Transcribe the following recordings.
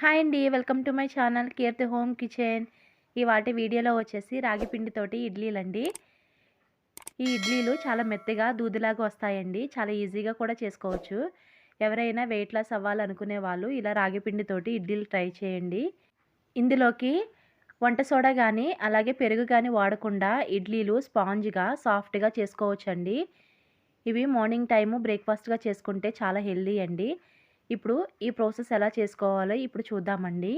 Hi అండి welcome to my channel Keerthi home kitchen. ఈ వాటి వీడియోలో వచ్చేసి రాగి పిండితోటి ఇడ్లీలండి. ఈ ఇడ్లీలు చాలా మెత్తగా దూదిలాగా వస్తాయండి. చాలా ఈజీగా కూడా చేసుకోవచ్చు. ఎవరైనా వెయిట్ లాస్ అవ్వాలనుకునే వాళ్ళు ఇలా రాగి పిండితోటి ఇడ్లీలు ట్రై చేయండి. ఇందులోకి వంట సోడా కానీ అలాగే పెరుగు కానీ వాడకుండా ఇడ్లీలు స్పాంజ్గా సాఫ్ట్గా చేసుకోవచ్చండి. ఇవి మార్నింగ్ టైము బ్రేక్ఫాస్ట్గా చేసుకుంటే చాలా హెల్దీ అండి. ఇప్పుడు ఈ ప్రాసెస్ ఎలా చేసుకోవాలో ఇప్పుడు చూద్దామండి.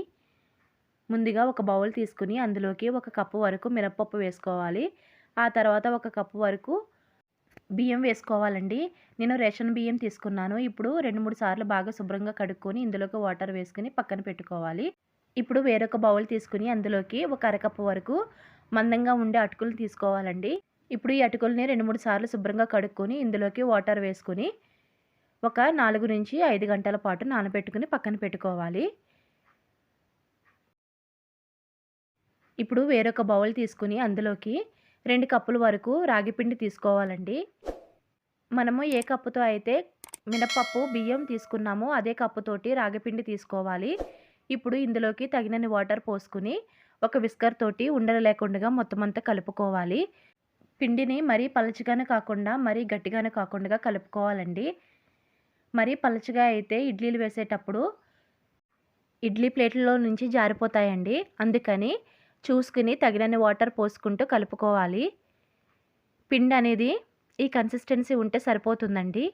ముందుగా ఒక బౌల్ తీసుకుని అందులోకి ఒక కప్పు వరకు మినప్పప్పు వేసుకోవాలి. ఆ తర్వాత ఒక కప్పు వరకు బియ్యం వేసుకోవాలండి. నేను రేషన్ బియ్యం తీసుకున్నాను. ఇప్పుడు రెండు మూడు సార్లు బాగా శుభ్రంగా కడుక్కొని ఇందులోకి వాటర్ వేసుకుని పక్కన పెట్టుకోవాలి. ఇప్పుడు వేరొక బౌల్ తీసుకుని అందులోకి ఒక అరకప్పు వరకు మందంగా ఉండే అటుకులు తీసుకోవాలండి. ఇప్పుడు ఈ అటుకుల్ని రెండు మూడు సార్లు శుభ్రంగా కడుక్కొని ఇందులోకి వాటర్ వేసుకుని ఒక నాలుగు నుంచి ఐదు గంటల పాటు నానబెట్టుకుని పక్కన పెట్టుకోవాలి. ఇప్పుడు వేరొక బౌల్ తీసుకుని అందులోకి రెండు కప్పుల వరకు రాగిపిండి తీసుకోవాలండి. మనము ఏ కప్పుతో అయితే మినపప్పు బియ్యం తీసుకున్నామో అదే కప్పుతోటి రాగిపిండి తీసుకోవాలి. ఇప్పుడు ఇందులోకి తగినన్ని వాటర్ పోసుకుని ఒక విస్కర్ తోటి ఉండలు లేకుండా మొత్తం అంతా కలుపుకోవాలి. పిండిని మరీ పలచగానే కాకుండా మరీ గట్టిగానే కాకుండా కలుపుకోవాలండి. మరీ పలచగా అయితే ఇడ్లీలు వేసేటప్పుడు ఇడ్లీ ప్లేట్లలో నుంచి జారిపోతాయండి. అందుకని చూసుకుని తగినన్ని వాటర్ పోసుకుంటూ కలుపుకోవాలి. పిండి అనేది ఈ కన్సిస్టెన్సీ ఉంటే సరిపోతుందండి.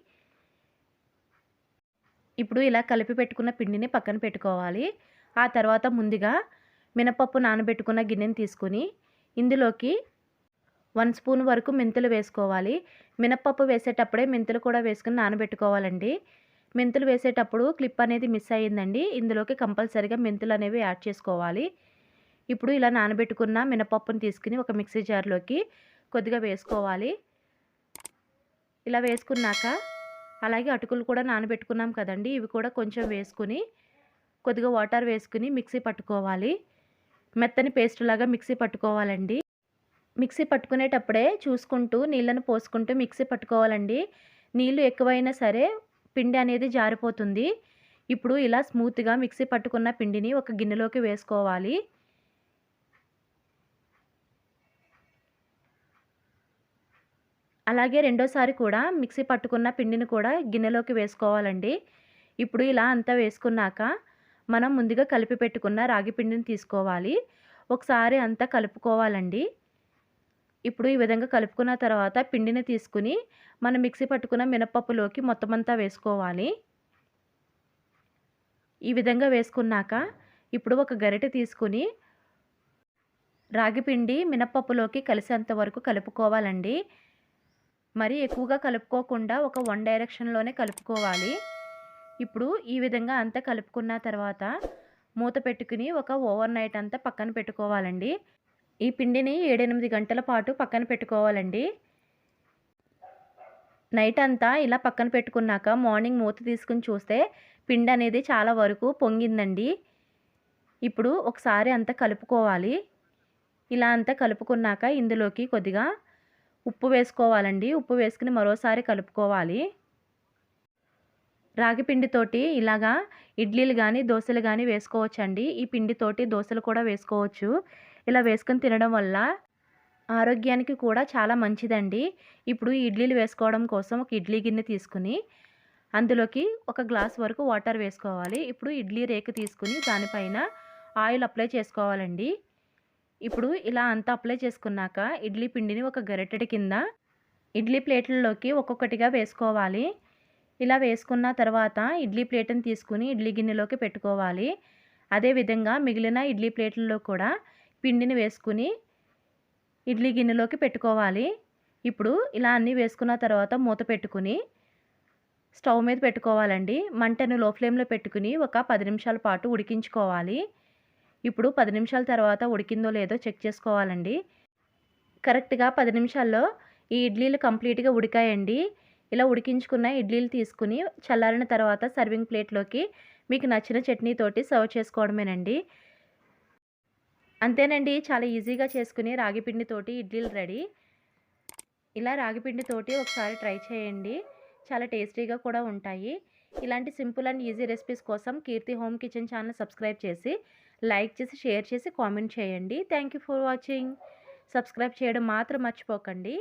ఇప్పుడు ఇలా కలిపి పెట్టుకున్న పిండిని పక్కన పెట్టుకోవాలి. ఆ తర్వాత ముందుగా మినపప్పు నానబెట్టుకున్న గిన్నెని తీసుకుని ఇందులోకి వన్ స్పూన్ వరకు మెంతులు వేసుకోవాలి. మినప్పప్పు వేసేటప్పుడే మెంతులు కూడా వేసుకుని నానబెట్టుకోవాలండి. మెంతులు వేసేటప్పుడు క్లిప్ అనేది మిస్ అయ్యిందండి. ఇందులోకి కంపల్సరీగా మెంతులు అనేవి యాడ్ చేసుకోవాలి. ఇప్పుడు ఇలా నానబెట్టుకున్న మినపప్పును తీసుకుని ఒక మిక్సీ జార్లోకి కొద్దిగా వేసుకోవాలి. ఇలా వేసుకున్నాక అలాగే అటుకులు కూడా నానబెట్టుకున్నాం కదండి. ఇవి కూడా కొంచెం వేసుకుని కొద్దిగా వాటర్ వేసుకుని మిక్సీ పట్టుకోవాలి. మెత్తని పేస్ట్ లాగా మిక్సీ పట్టుకోవాలండి. మిక్సీ పట్టుకునేటప్పుడే చూసుకుంటూ నీళ్ళను పోసుకుంటూ మిక్సీ పట్టుకోవాలండి. నీళ్ళు ఎక్కువైనా సరే పిండి అనేది జారిపోతుంది. ఇప్పుడు ఇలా స్మూత్గా మిక్సీ పట్టుకున్న పిండిని ఒక గిన్నెలోకి వేసుకోవాలి. అలాగే రెండోసారి కూడా మిక్సీ పట్టుకున్న పిండిని కూడా గిన్నెలోకి వేసుకోవాలండి. ఇప్పుడు ఇలా అంతా వేసుకున్నాక మనం ముందుగా కలిపి పెట్టుకున్న రాగి పిండిని తీసుకోవాలి. ఒకసారి అంతా కలుపుకోవాలండి. ఇప్పుడు ఈ విధంగా కలుపుకున్న తర్వాత పిండిని తీసుకుని మనం మిక్సీ పట్టుకున్న మినపప్పులోకి మొత్తం అంతా వేసుకోవాలి. ఈ విధంగా వేసుకున్నాక ఇప్పుడు ఒక గరిటె తీసుకుని రాగిపిండి మినపప్పులోకి కలిసేంత వరకు కలుపుకోవాలండి. మరి ఎక్కువగా కలుపుకోకుండా ఒక వన్ డైరెక్షన్లోనే కలుపుకోవాలి. ఇప్పుడు ఈ విధంగా అంతా కలుపుకున్న తర్వాత మూత పెట్టుకుని ఒక ఓవర్ నైట్ అంతా పక్కన పెట్టుకోవాలండి. ఈ పిండిని ఏడెనిమిది గంటల పాటు పక్కన పెట్టుకోవాలండి. నైట్ అంతా ఇలా పక్కన పెట్టుకున్నాక మార్నింగ్ మూత తీసుకుని చూస్తే పిండి అనేది చాలా వరకు పొంగిందండి. ఇప్పుడు ఒకసారి అంతా కలుపుకోవాలి. ఇలా అంతా కలుపుకున్నాక ఇందులోకి కొద్దిగా ఉప్పు వేసుకోవాలండి. ఉప్పు వేసుకుని మరోసారి కలుపుకోవాలి. రాగి పిండితోటి ఇలాగా ఇడ్లీలు కానీ దోశలు కానీ వేసుకోవచ్చండి. ఈ పిండితోటి దోశలు కూడా వేసుకోవచ్చు. ఇలా వేసుకొని తినడం వల్ల ఆరోగ్యానికి కూడా చాలా మంచిదండి. ఇప్పుడు ఇడ్లీలు వేసుకోవడం కోసం ఒక ఇడ్లీ గిన్నె తీసుకుని అందులోకి ఒక గ్లాస్ వరకు వాటర్ వేసుకోవాలి. ఇప్పుడు ఇడ్లీ రేకు తీసుకుని దానిపైన ఆయిల్ అప్లై చేసుకోవాలండి. ఇప్పుడు ఇలా అంతా అప్లై చేసుకున్నాక ఇడ్లీ పిండిని ఒక గరిటెడి కింద ఇడ్లీ ప్లేట్లలోకి ఒక్కొక్కటిగా వేసుకోవాలి. ఇలా వేసుకున్న తర్వాత ఇడ్లీ ప్లేట్ని తీసుకుని ఇడ్లీ గిన్నెలోకి పెట్టుకోవాలి. అదేవిధంగా మిగిలిన ఇడ్లీ ప్లేట్లలో కూడా పిండిని వేసుకుని ఇడ్లీ గిన్నెలోకి పెట్టుకోవాలి. ఇప్పుడు ఇలా అన్నీ వేసుకున్న తర్వాత మూత పెట్టుకుని స్టవ్ మీద పెట్టుకోవాలండి. మంటను లో ఫ్లేమ్లో పెట్టుకుని ఒక పది నిమిషాల పాటు ఉడికించుకోవాలి. ఇప్పుడు పది నిమిషాల తర్వాత ఉడికిందో లేదో చెక్ చేసుకోవాలండి. కరెక్ట్గా పది నిమిషాల్లో ఈ ఇడ్లీలు కంప్లీట్గా ఉడికాయండి. ఇలా ఉడికించుకున్న ఇడ్లీలు తీసుకుని చల్లారిన తర్వాత సర్వింగ్ ప్లేట్లోకి మీకు నచ్చిన చట్నీతోటి సర్వ్ చేసుకోవడమేనండి. అంతేనండి. చాలా ఈజీగా చేసుకుని రాగిపిండితోటి ఇడ్లీలు రెడీ. ఇలా రాగిపిండితోటి ఒకసారి ట్రై చేయండి. చాలా టేస్టీగా కూడా ఉంటాయి. ఇలాంటి సింపుల్ అండ్ ఈజీ రెసిపీస్ కోసం Keerthi home kitchen channel subscribe చేసి లైక్ చేసి షేర్ చేసి కామెంట్ చేయండి. Thank you for watching. Subscribe చేయడం మాత్రం మర్చిపోకండి.